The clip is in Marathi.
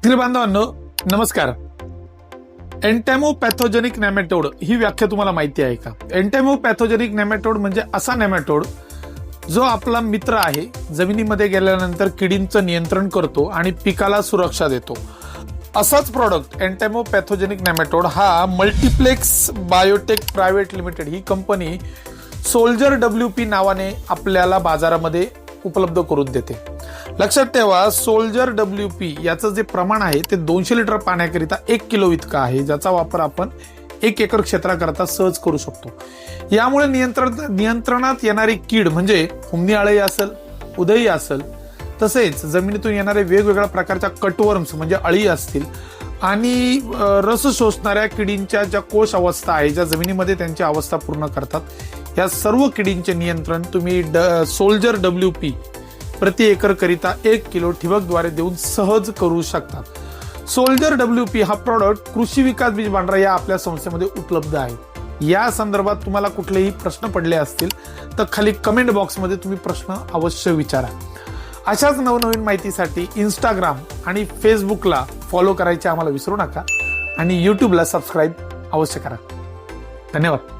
शेतकरी बांधवांनो नमस्कार. एन्टॅमो पॅथोजेनिक नॅमॅटोड ही व्याख्या तुम्हाला माहिती आहे का? एन्टॅमो पॅथोजेनिक नॅमॅटोड म्हणजे असा नॅमॅटोड जो आपला मित्र आहे जमिनीमध्ये गेल्यानंतर किडींचं नियंत्रण करतो आणि पिकाला सुरक्षा देतो. असाच प्रॉडक्ट एन्टॅमो पॅथोजेनिक नॅमॅटोड हा मल्टिप्लेक्स बायोटेक प्रायव्हेट लिमिटेड ही कंपनी सोल्जर डब्ल्यू पी नावाने आपल्याला बाजारामध्ये उपलब्ध करून देते. लक्षात ठेवा सोल्जर डब्ल्यू पी याचं जे प्रमाण आहे ते दोनशे लिटर पाण्याकरिता एक किलो इतकं आहे ज्याचा वापर आपण एक एकर क्षेत्राकरता सहज करू शकतो. यामुळे नियंत्रण नियंत्रणात येणारी कीड म्हणजे हुमणी आळई असेल उदयी असेल तसेच जमिनीतून येणारे वेगवेगळ्या प्रकारच्या कटवर्म्स म्हणजे अळी असतील आणि रस शोषणाऱ्या किडींच्या ज्या कोश अवस्था आहे ज्या जमिनीमध्ये त्यांची अवस्था पूर्ण करतात या सर्व किडींचे नियंत्रण तुम्ही ड सोल्जर डब्ल्यू पी प्रति एकर करिता एक किलो ठिबकद्वारे देऊन सहज करू शकतात सोल्जर डब्ल्यू पी हा प्रॉडक्ट कृषी विकास बीज भांडारा या आपल्या संस्थेमध्ये उपलब्ध आहे. या संदर्भात तुम्हाला कुठलेही प्रश्न पडले असतील तर खाली कमेंट बॉक्समध्ये तुम्ही प्रश्न अवश्य विचारा. अशाच नवनवीन माहितीसाठी इंस्टाग्राम आणि फेसबुकला फॉलो करायचे आम्हाला विसरू नका आणि यूट्यूबला सबस्क्राईब अवश्य करा. धन्यवाद.